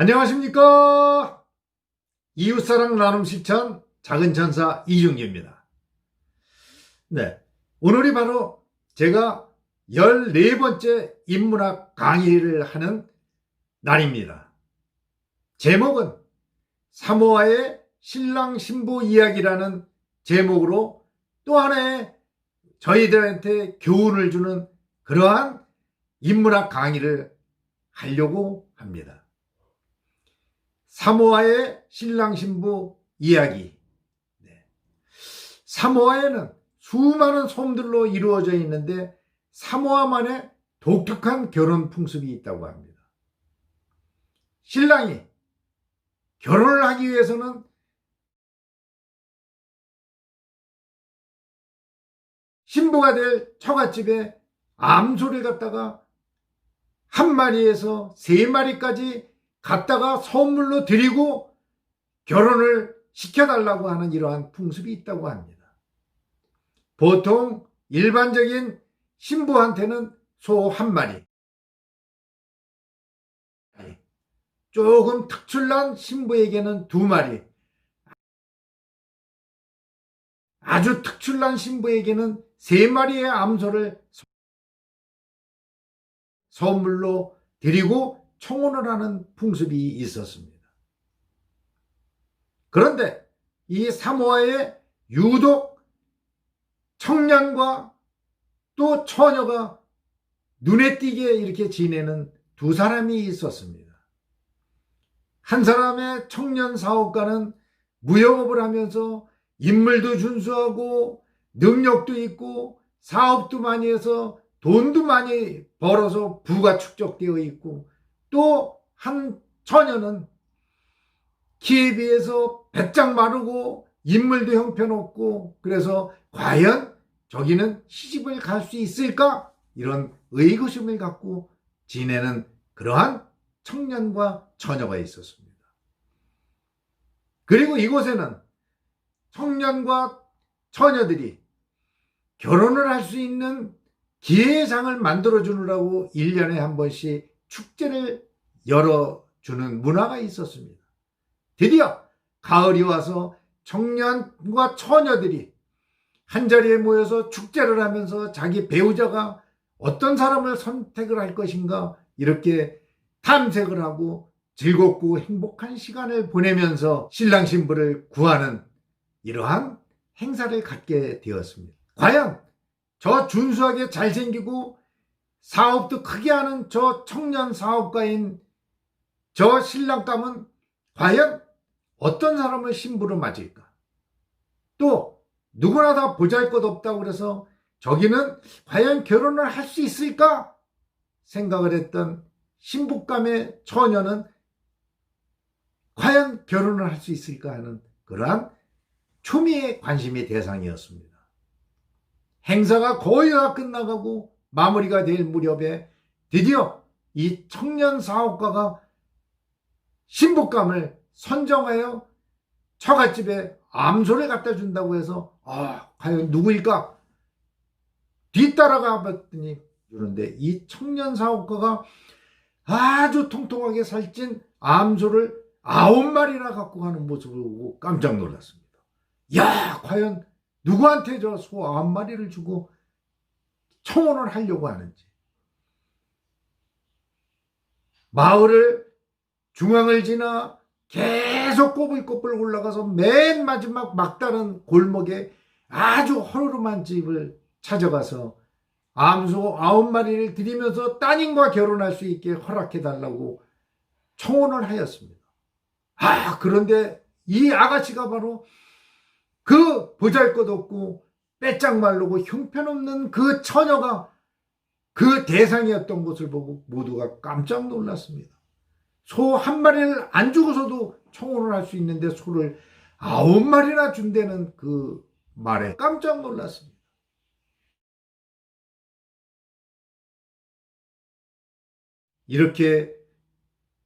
안녕하십니까? 이웃사랑 나눔 실천 작은 천사 이중기입니다. 네. 오늘이 바로 제가 14번째 인문학 강의를 하는 날입니다. 제목은 사모아의 신랑 신부 이야기라는 제목으로 또 하나의 저희들한테 교훈을 주는 그러한 인문학 강의를 하려고 합니다. 사모아의 신랑 신부 이야기. 네. 사모아에는 수많은 섬들로 이루어져 있는데 사모아만의 독특한 결혼 풍습이 있다고 합니다. 신랑이 결혼을 하기 위해서는 신부가 될 처갓집에 암소를 갖다가 한 마리에서 세 마리까지 갖다가 선물로 드리고 결혼을 시켜달라고 하는 이러한 풍습이 있다고 합니다. 보통 일반적인 신부한테는 소 한 마리, 조금 특출난 신부에게는 두 마리, 아주 특출난 신부에게는 세 마리의 암소를 선물로 드리고 청혼을 하는 풍습이 있었습니다. 그런데 이 사모아에 유독 청년과 또 처녀가 눈에 띄게 이렇게 지내는 두 사람이 있었습니다. 한 사람의 청년 사업가는 무역업을 하면서 인물도 준수하고 능력도 있고 사업도 많이 해서 돈도 많이 벌어서 부가 축적되어 있고 또 한 처녀는 키에 비해서 배짱 마르고 인물도 형편없고 그래서 과연 저기는 시집을 갈 수 있을까? 이런 의구심을 갖고 지내는 그러한 청년과 처녀가 있었습니다. 그리고 이곳에는 청년과 처녀들이 결혼을 할 수 있는 기회의 장을 만들어 주느라고 1년에 한 번씩 축제를 열어주는 문화가 있었습니다. 드디어 가을이 와서 청년과 처녀들이 한자리에 모여서 축제를 하면서 자기 배우자가 어떤 사람을 선택을 할 것인가 이렇게 탐색을 하고 즐겁고 행복한 시간을 보내면서 신랑 신부를 구하는 이러한 행사를 갖게 되었습니다. 과연 저 준수하게 잘생기고 사업도 크게 하는 저 청년 사업가인 저 신랑감은 과연 어떤 사람을 신부로 맞을까? 또 누구나 다 보잘 것 없다고 그래서 저기는 과연 결혼을 할 수 있을까? 생각을 했던 신부감의 처녀는 과연 결혼을 할 수 있을까 하는 그러한 초미의 관심의 대상이었습니다. 행사가 거의 다 끝나가고 마무리가 될 무렵에 드디어 이 청년 사업가가 신부감을 선정하여 처갓집에 암소를 갖다 준다고 해서 아 과연 누구일까 뒤따라가 봤더니 그런데 이 청년 사업가가 아주 통통하게 살찐 암소를 아홉 마리나 갖고 가는 모습을 보고 깜짝 놀랐습니다. 야 과연 누구한테 저 소 아홉 마리를 주고 청혼을 하려고 하는지 마을을 중앙을 지나 계속 꼬불꼬불 올라가서 맨 마지막 막다른 골목에 아주 허름한 집을 찾아가서 암소 아홉 마리를 드리면서 따님과 결혼할 수 있게 허락해 달라고 청혼을 하였습니다. 아, 그런데 이 아가씨가 바로 그 보잘 것 없고 빼짝 말르고 형편없는 그 처녀가 그 대상이었던 것을 보고 모두가 깜짝 놀랐습니다. 소 한 마리를 안 주고서도 청혼을 할 수 있는데 소를 아홉 마리나 준다는 그 말에 깜짝 놀랐습니다. 이렇게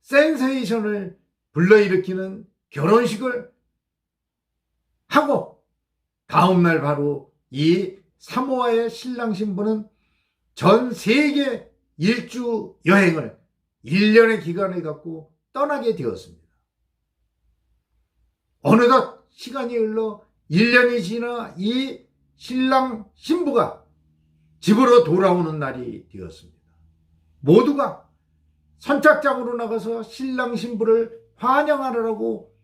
센세이션을 불러일으키는 결혼식을 하고 다음날 바로 이 사모아의 신랑 신부는 전 세계 일주 여행을 1년의 기간을 갖고 떠나게 되었습니다. 어느덧 시간이 흘러 1년이 지나 이 신랑 신부가 집으로 돌아오는 날이 되었습니다. 모두가 선착장으로 나가서 신랑 신부를 환영하느라고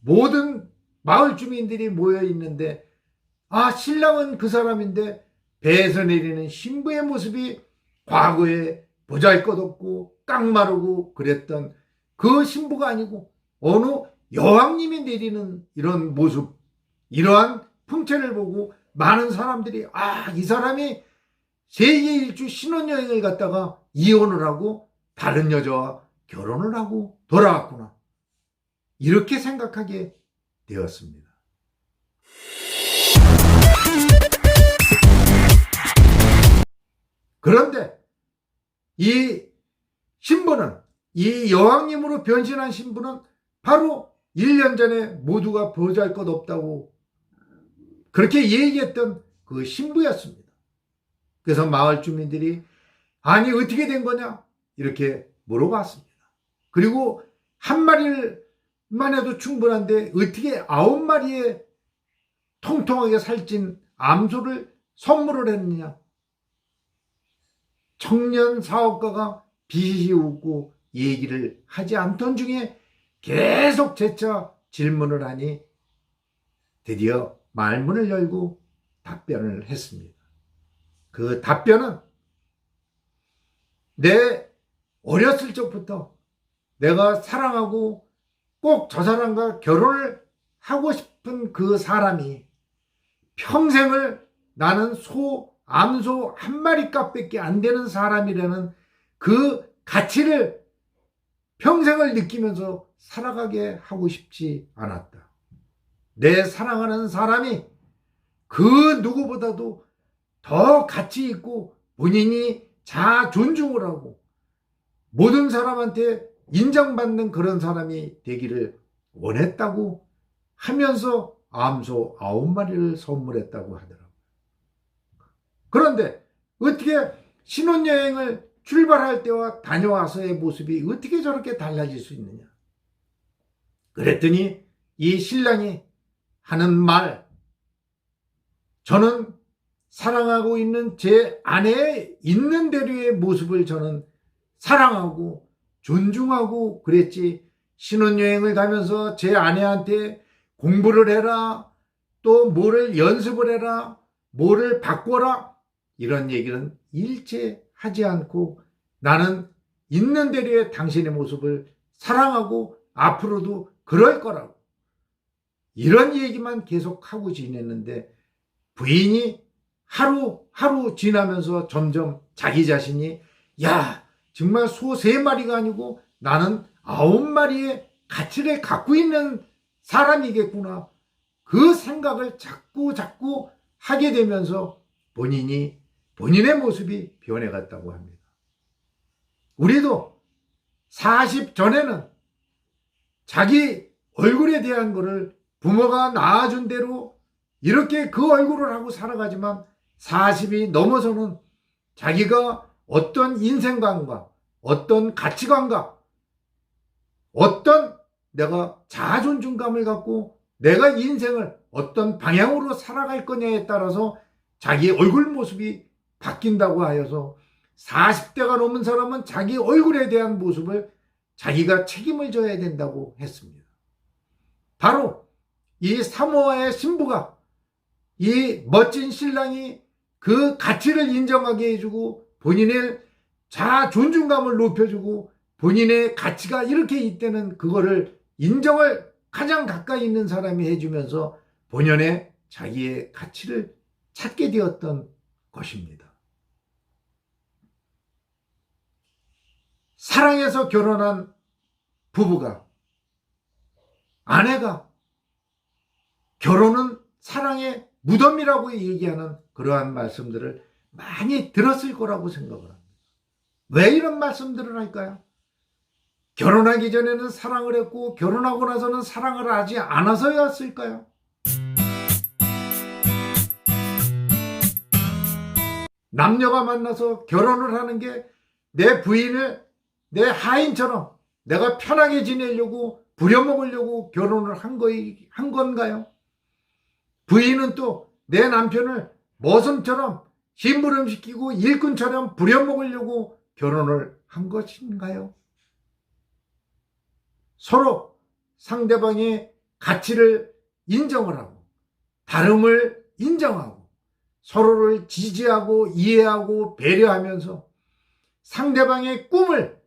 모든 마을 주민들이 모여 있는데 아 신랑은 그 사람인데 배에서 내리는 신부의 모습이 과거에 보잘 것 없고 깡마르고 그랬던 그 신부가 아니고 어느 여왕님이 내리는 이런 모습 이러한 풍채를 보고 많은 사람들이 아 이 사람이 세계 일주 신혼여행을 갔다가 이혼을 하고 다른 여자와 결혼을 하고 돌아왔구나 이렇게 생각하게 되었습니다. 그런데 이 신부는 이 여왕님으로 변신한 신부는 바로 1년 전에 모두가 보잘 것 없다고 그렇게 얘기했던 그 신부였습니다. 그래서 마을 주민들이 아니 어떻게 된 거냐 이렇게 물어봤습니다. 그리고 한 마리만 해도 충분한데 어떻게 아홉 마리의 통통하게 살찐 암소를 선물을 했느냐 청년 사업가가 비시 웃고 얘기를 하지 않던 중에 계속 재차 질문을 하니 드디어 말문을 열고 답변을 했습니다. 그 답변은 내 어렸을 적부터 내가 사랑하고 꼭 저 사람과 결혼을 하고 싶은 그 사람이 평생을 나는 소, 암소 한 마리 값밖에 안 되는 사람이라는 그 가치를 평생을 느끼면서 살아가게 하고 싶지 않았다. 내 사랑하는 사람이 그 누구보다도 더 가치 있고 본인이 자 존중을 하고 모든 사람한테 인정받는 그런 사람이 되기를 원했다고 하면서 암소 아홉 마리를 선물했다고 하더라고요. 그런데 어떻게 신혼여행을 출발할 때와 다녀와서의 모습이 어떻게 저렇게 달라질 수 있느냐? 그랬더니 이 신랑이 하는 말, 저는 사랑하고 있는 제 아내의 있는 대로의 모습을 저는 사랑하고 존중하고 그랬지. 신혼여행을 가면서 제 아내한테 공부를 해라, 또 뭐를 연습을 해라, 뭐를 바꿔라, 이런 얘기는 일체 하지 않고 나는 있는 대로의 당신의 모습을 사랑하고 앞으로도 그럴 거라고. 이런 얘기만 계속 하고 지냈는데 부인이 하루 하루 지나면서 점점 자기 자신이 야 정말 소 세 마리가 아니고 나는 아홉 마리의 가치를 갖고 있는 사람이겠구나 그 생각을 자꾸 자꾸 하게 되면서 본인이 본인의 모습이 변해갔다고 합니다. 우리도 40 전에는 자기 얼굴에 대한 것을 부모가 낳아준 대로 이렇게 그 얼굴을 하고 살아가지만 40이 넘어서는 자기가 어떤 인생관과 어떤 가치관과 어떤 내가 자존중감을 갖고 내가 인생을 어떤 방향으로 살아갈 거냐에 따라서 자기 얼굴 모습이 바뀐다고 하여서 40대가 넘은 사람은 자기 얼굴에 대한 모습을 자기가 책임을 져야 된다고 했습니다. 바로 이 사모아의 신부가 이 멋진 신랑이 그 가치를 인정하게 해주고 본인의 자 존중감을 높여주고 본인의 가치가 이렇게 있다는 그거를 인정을 가장 가까이 있는 사람이 해주면서 본연의 자기의 가치를 찾게 되었던 것입니다. 사랑해서 결혼한 부부가 아내가 결혼은 사랑의 무덤이라고 얘기하는 그러한 말씀들을 많이 들었을 거라고 생각을 합니다. 왜 이런 말씀들을 할까요? 결혼하기 전에는 사랑을 했고 결혼하고 나서는 사랑을 하지 않아서였을까요? 남녀가 만나서 결혼을 하는 게 내 부인을 내 하인처럼 내가 편하게 지내려고 부려먹으려고 결혼을 한, 거이, 한 건가요? 부인은 또 내 남편을 머슴처럼 심부름시키고 일꾼처럼 부려먹으려고 결혼을 한 것인가요? 서로 상대방의 가치를 인정을 하고 다름을 인정하고 서로를 지지하고 이해하고 배려하면서 상대방의 꿈을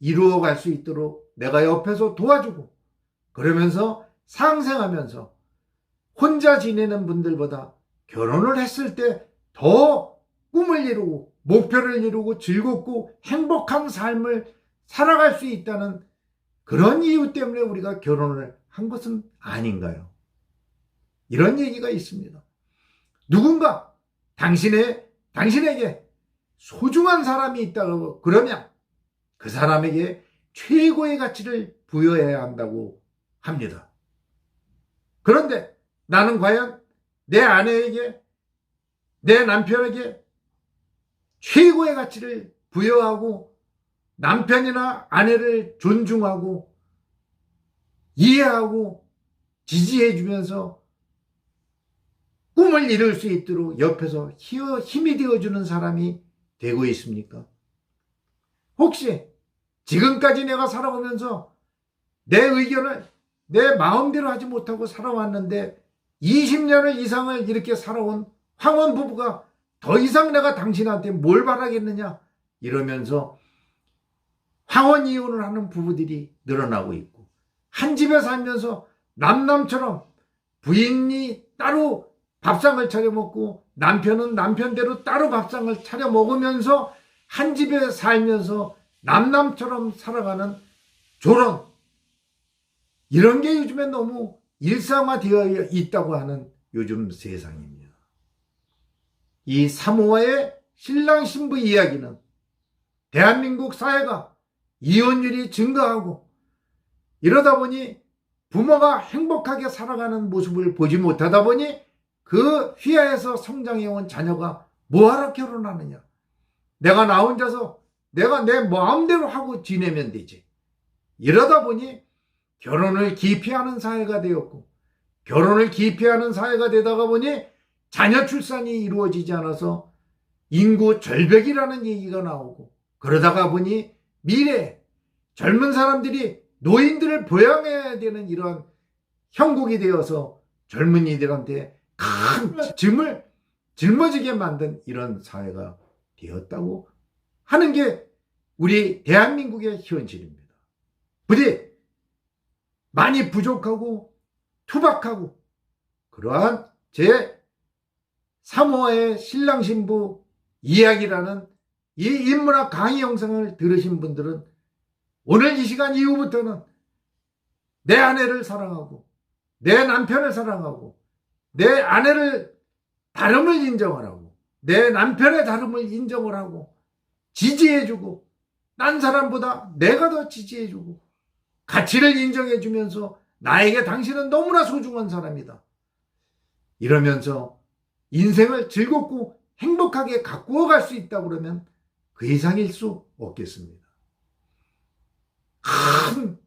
이루어갈 수 있도록 내가 옆에서 도와주고 그러면서 상생하면서 혼자 지내는 분들보다 결혼을 했을 때 더 꿈을 이루고 목표를 이루고 즐겁고 행복한 삶을 살아갈 수 있다는 그런 이유 때문에 우리가 결혼을 한 것은 아닌가요? 이런 얘기가 있습니다. 누군가 당신의, 당신에게 소중한 사람이 있다고 그러면 그 사람에게 최고의 가치를 부여해야 한다고 합니다. 그런데 나는 과연 내 아내에게, 내 남편에게 최고의 가치를 부여하고 남편이나 아내를 존중하고 이해하고 지지해 주면서 꿈을 이룰 수 있도록 옆에서 힘이 되어주는 사람이 되고 있습니까? 혹시 지금까지 내가 살아오면서 내 의견을 내 마음대로 하지 못하고 살아왔는데 20년을 이상을 이렇게 살아온 황혼 부부가 더 이상 내가 당신한테 뭘 바라겠느냐? 이러면서 황혼 이혼을 하는 부부들이 늘어나고 있고 한 집에 살면서 남남처럼 부인이 따로 밥상을 차려 먹고 남편은 남편대로 따로 밥상을 차려 먹으면서 한 집에 살면서 남남처럼 살아가는 조론 이런 게 요즘에 너무 일상화되어 있다고 하는 요즘 세상입니다. 이 사모아의 신랑 신부 이야기는 대한민국 사회가 이혼율이 증가하고 이러다 보니 부모가 행복하게 살아가는 모습을 보지 못하다 보니 그 휘하에서 성장해온 자녀가 뭐하러 결혼하느냐. 내가 나 혼자서 내가 내 마음대로 하고 지내면 되지. 이러다 보니 결혼을 기피하는 사회가 되었고 결혼을 기피하는 사회가 되다가 보니 자녀 출산이 이루어지지 않아서 인구 절벽이라는 얘기가 나오고 그러다가 보니 미래 젊은 사람들이 노인들을 보양해야 되는 이런 형국이 되어서 젊은이들한테 큰 짐을 짊어지게 만든 이런 사회가 되었다고 하는 게 우리 대한민국의 현실입니다. 부디 많이 부족하고 투박하고 그러한 제 3호의 신랑 신부 이야기라는 이 인문학 강의 영상을 들으신 분들은 오늘 이 시간 이후부터는 내 아내를 사랑하고 내 남편을 사랑하고 내 아내를 다름을 인정을 하고 내 남편의 다름을 인정을 하고 지지해주고 딴 사람보다 내가 더 지지해주고 가치를 인정해주면서 나에게 당신은 너무나 소중한 사람이다. 이러면서 인생을 즐겁고 행복하게 가꾸어 갈 수 있다 그러면 그 이상일 수 없겠습니다. 큰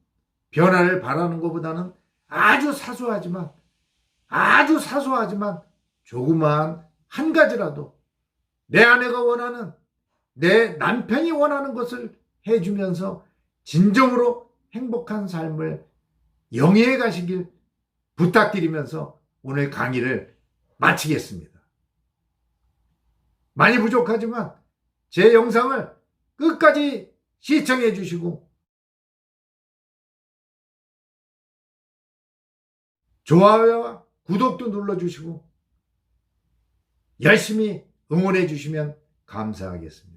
변화를 바라는 것보다는 아주 사소하지만 아주 사소하지만 조그마한 한 가지라도 내 아내가 원하는 내 남편이 원하는 것을 해주면서 진정으로 행복한 삶을 영위해 가시길 부탁드리면서 오늘 강의를 마치겠습니다. 많이 부족하지만 제 영상을 끝까지 시청해 주시고 좋아요와 구독도 눌러 주시고 열심히 응원해 주시면 감사하겠습니다.